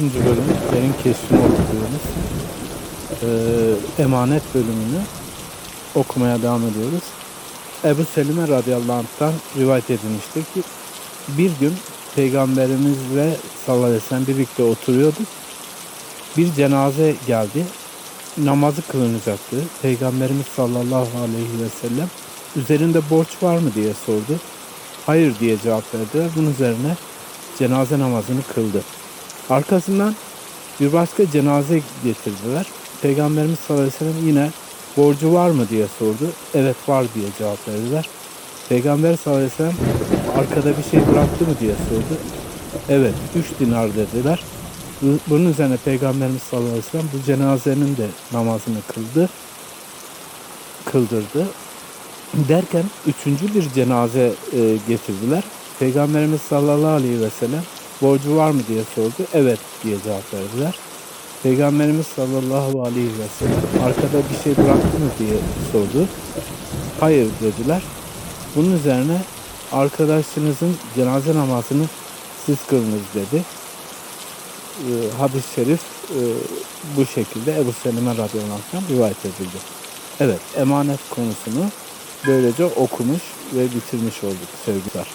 bölüm benim keşfini okuyoruz. Ee, emanet bölümünü okumaya devam ediyoruz. Ebu Selime radıyallahu anh'tan rivayet edilmiştir ki bir gün peygamberimizle sallallahu aleyhi ve sellem birlikte oturuyorduk. Bir cenaze geldi. Namazı kılınacaktı. Peygamberimiz sallallahu aleyhi ve sellem üzerinde borç var mı diye sordu. Hayır diye cevap verdiler. Bunun üzerine cenaze namazını kıldı. Arkasından bir başka cenaze getirdiler. Peygamberimiz sallallahu aleyhi ve sellem yine borcu var mı diye sordu. Evet var diye cevap verdiler. Peygamber sallallahu aleyhi ve sellem arkada bir şey bıraktı mı diye sordu. Evet 3 dinar dediler. Bu- Bunun üzerine Peygamberimiz sallallahu aleyhi ve sellem bu cenazenin de namazını kıldı. Kıldırdı. Derken üçüncü bir cenaze e, getirdiler. Peygamberimiz sallallahu aleyhi ve sellem borcu var mı diye sordu. Evet diye cevap verdiler. Peygamberimiz sallallahu aleyhi ve sellem arkada bir şey bıraktı mı diye sordu. Hayır dediler. Bunun üzerine arkadaşınızın cenaze namazını siz kılınız dedi. Ee, hadis-i şerif e, bu şekilde Ebu Selime radıyallahu rivayet edildi. Evet, emanet konusunu böylece okumuş ve bitirmiş olduk sevgiler.